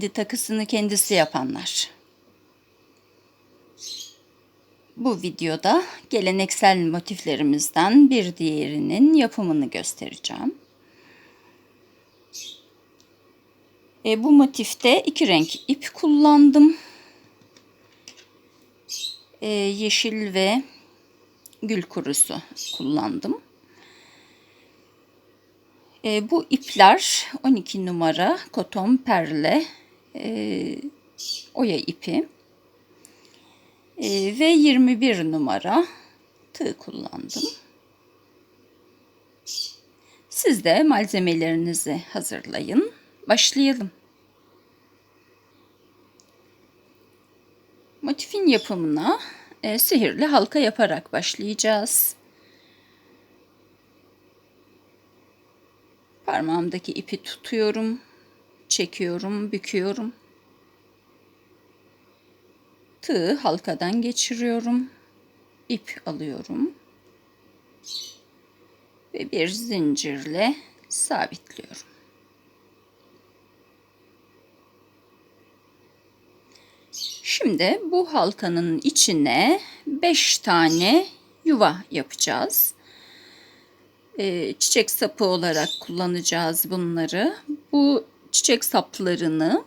Kendi takısını kendisi yapanlar. Bu videoda geleneksel motiflerimizden bir diğerinin yapımını göstereceğim. E, bu motifte iki renk ip kullandım. E, yeşil ve gül kurusu kullandım. E, bu ipler 12 numara koton perle e, oya ipi e, ve 21 numara tığ kullandım. Siz de malzemelerinizi hazırlayın. Başlayalım. Motifin yapımına e, sihirli halka yaparak başlayacağız. Parmağımdaki ipi tutuyorum, çekiyorum, büküyorum. Tığı halkadan geçiriyorum. ip alıyorum. Ve bir zincirle sabitliyorum. Şimdi bu halkanın içine 5 tane yuva yapacağız. Ee, çiçek sapı olarak kullanacağız bunları. Bu çiçek saplarını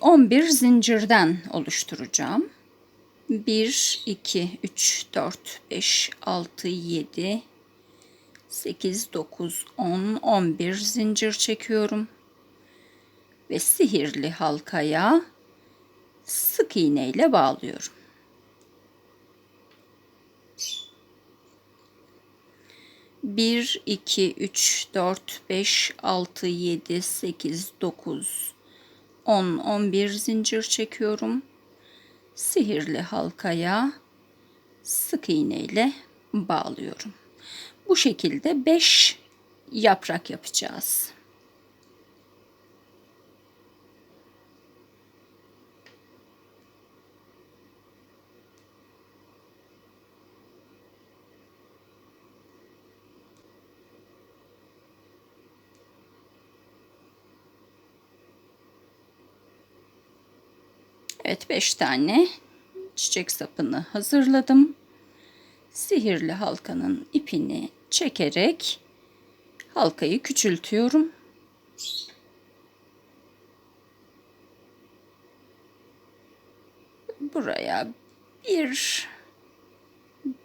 11 e, zincirden oluşturacağım. 1, 2, 3, 4, 5, 6, 7, 8, 9, 10, 11 zincir çekiyorum. Ve sihirli halkaya sık iğne ile bağlıyorum. 1, 2, 3, 4, 5, 6, 7, 8, 9, 10, 11 zincir çekiyorum. Sihirli halkaya sık iğne ile bağlıyorum. Bu şekilde 5 yaprak yapacağız. Evet 5 tane çiçek sapını hazırladım. Sihirli halkanın ipini çekerek halkayı küçültüyorum. Buraya bir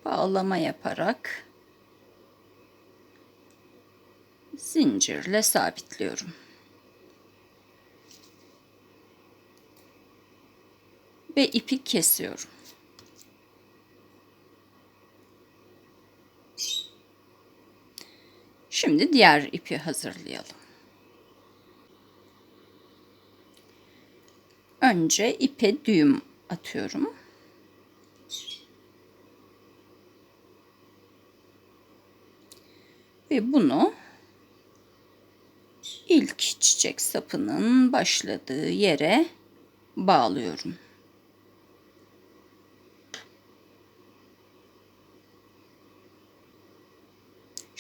bağlama yaparak zincirle sabitliyorum. Ve ipi kesiyorum. Şimdi diğer ipi hazırlayalım. Önce ipe düğüm atıyorum. Ve bunu ilk çiçek sapının başladığı yere bağlıyorum.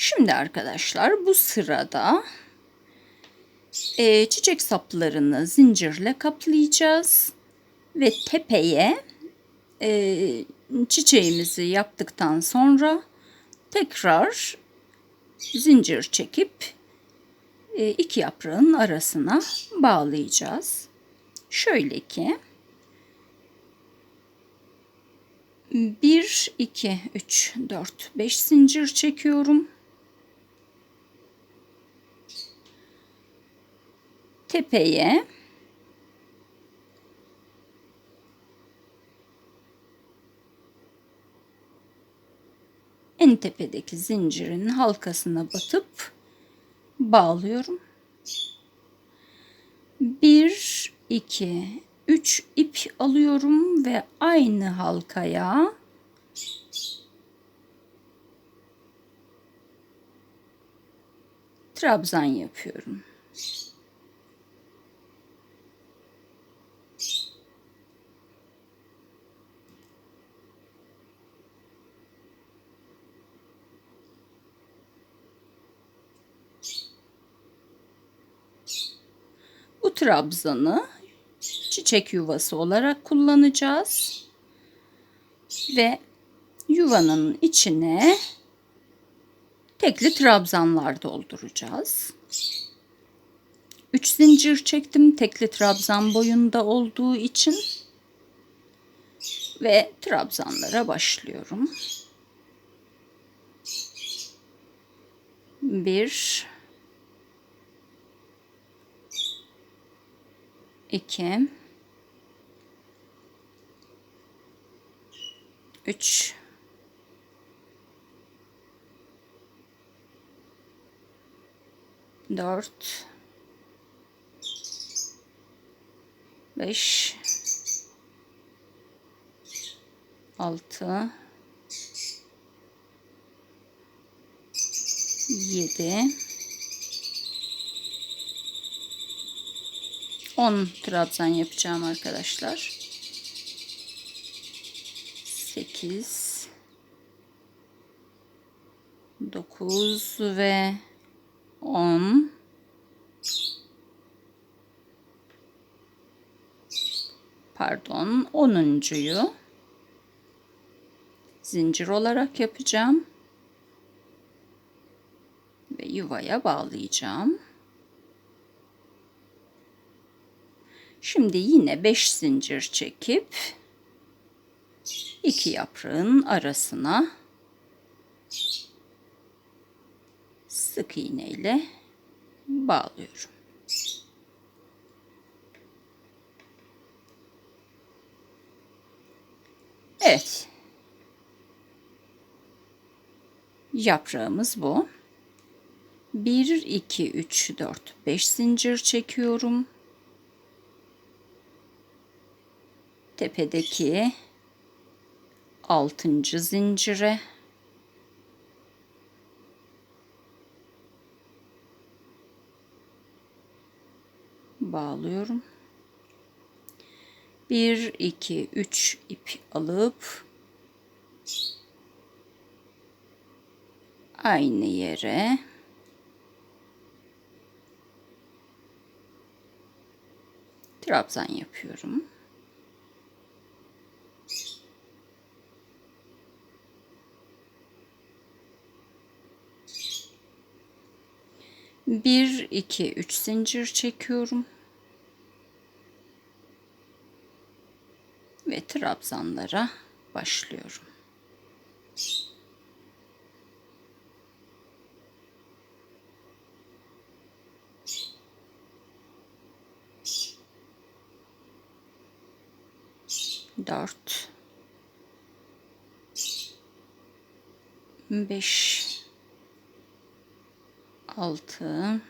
Şimdi arkadaşlar bu sırada e, çiçek saplarını zincirle kaplayacağız ve tepeye e, çiçeğimizi yaptıktan sonra tekrar zincir çekip e, iki yaprağın arasına bağlayacağız. Şöyle ki 1 2 3 4 5 zincir çekiyorum. Tepeye en tepedeki zincirin halkasına batıp bağlıyorum. 1 2 3 ip alıyorum ve aynı halkaya trabzan yapıyorum. Bu trabzanı çiçek yuvası olarak kullanacağız. Ve yuvanın içine tekli trabzanlar dolduracağız. 3 zincir çektim tekli trabzan boyunda olduğu için ve trabzanlara başlıyorum. 1 2 3 4 5 6 7 10 trabzan yapacağım arkadaşlar. 8 9 ve 10 pardon 10.yu zincir olarak yapacağım ve yuvaya bağlayacağım. Şimdi yine 5 zincir çekip iki yaprağın arasına sık iğne ile bağlıyorum. Evet. Yaprağımız bu. 1 2 3 4 5 zincir çekiyorum. Tepedeki 6. zincire bağlıyorum. 1 2 3 ip alıp aynı yere trabzan yapıyorum. Bir, iki, üç zincir çekiyorum. Ve trabzanlara başlıyorum. Dört. Beş. Altı.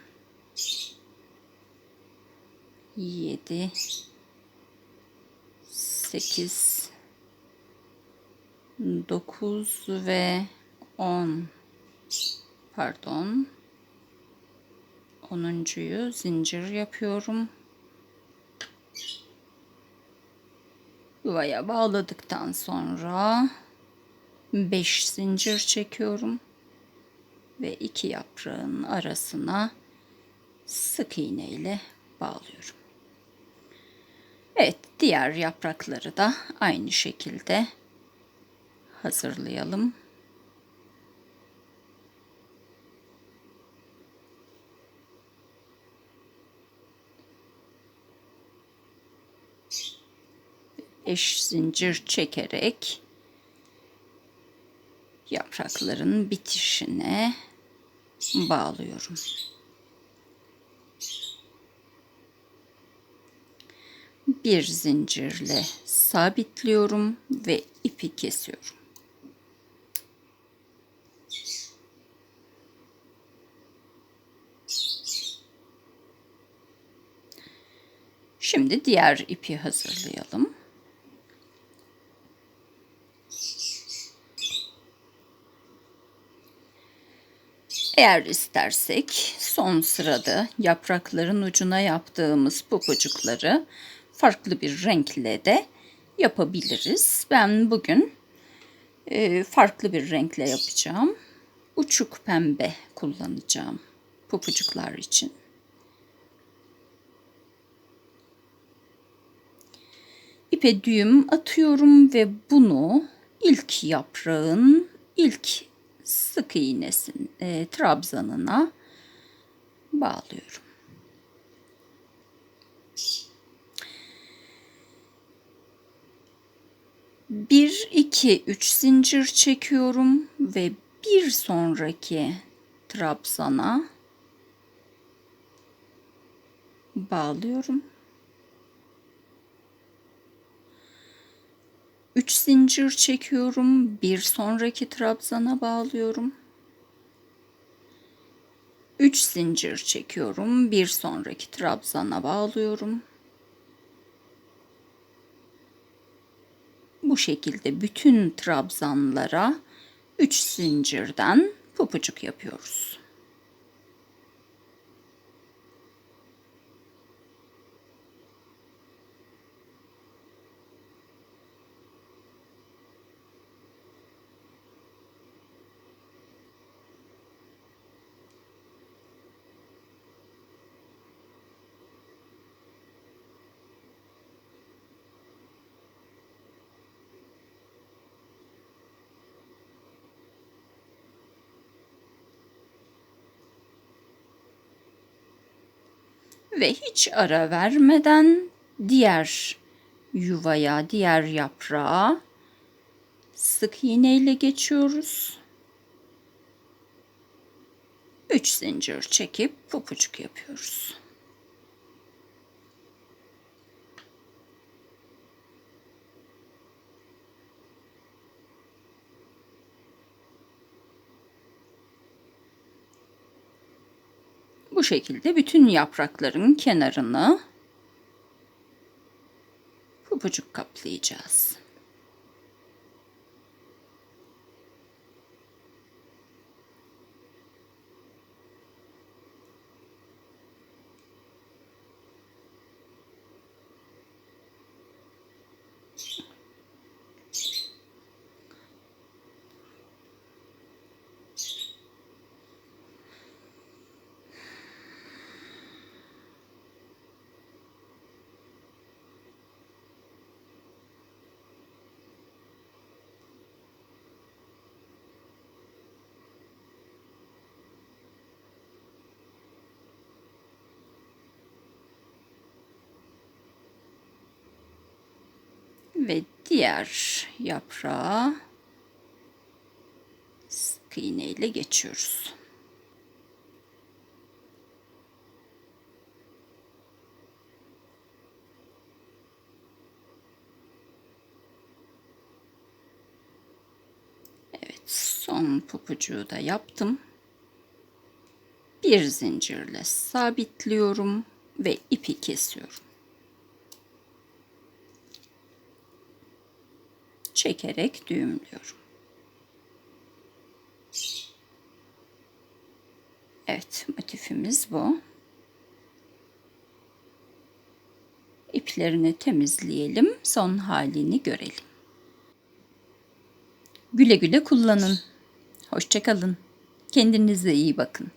Yedi. Sekiz. Dokuz ve on. Pardon. Onuncuyu zincir yapıyorum. Yuvaya bağladıktan sonra 5 zincir çekiyorum ve iki yaprağın arasına sık iğne ile bağlıyorum. Evet, diğer yaprakları da aynı şekilde hazırlayalım. Eş zincir çekerek yaprakların bitişine bağlıyorum. Bir zincirle sabitliyorum ve ipi kesiyorum. Şimdi diğer ipi hazırlayalım. Eğer istersek son sırada yaprakların ucuna yaptığımız pupucukları farklı bir renkle de yapabiliriz. Ben bugün e, farklı bir renkle yapacağım. Uçuk pembe kullanacağım pupucuklar için. İpe düğüm atıyorum ve bunu ilk yaprağın ilk sık iğnesin e, trabzanına bağlıyorum. Bir, iki, üç zincir çekiyorum ve bir sonraki trabzana bağlıyorum. 3 zincir çekiyorum. Bir sonraki trabzana bağlıyorum. 3 zincir çekiyorum. Bir sonraki trabzana bağlıyorum. Bu şekilde bütün trabzanlara 3 zincirden pupucuk yapıyoruz. Ve hiç ara vermeden diğer yuvaya, diğer yaprağa sık iğne ile geçiyoruz. 3 zincir çekip pupucuk yapıyoruz. Bu şekilde bütün yaprakların kenarını pupucuk kaplayacağız. Ve diğer yaprağa sık iğne ile geçiyoruz. Evet, son pupucuğu da yaptım. Bir zincirle sabitliyorum ve ipi kesiyorum. Çekerek düğümlüyorum. Evet, motifimiz bu. İplerini temizleyelim, son halini görelim. Güle güle kullanın. Hoşçakalın. Kendinize iyi bakın.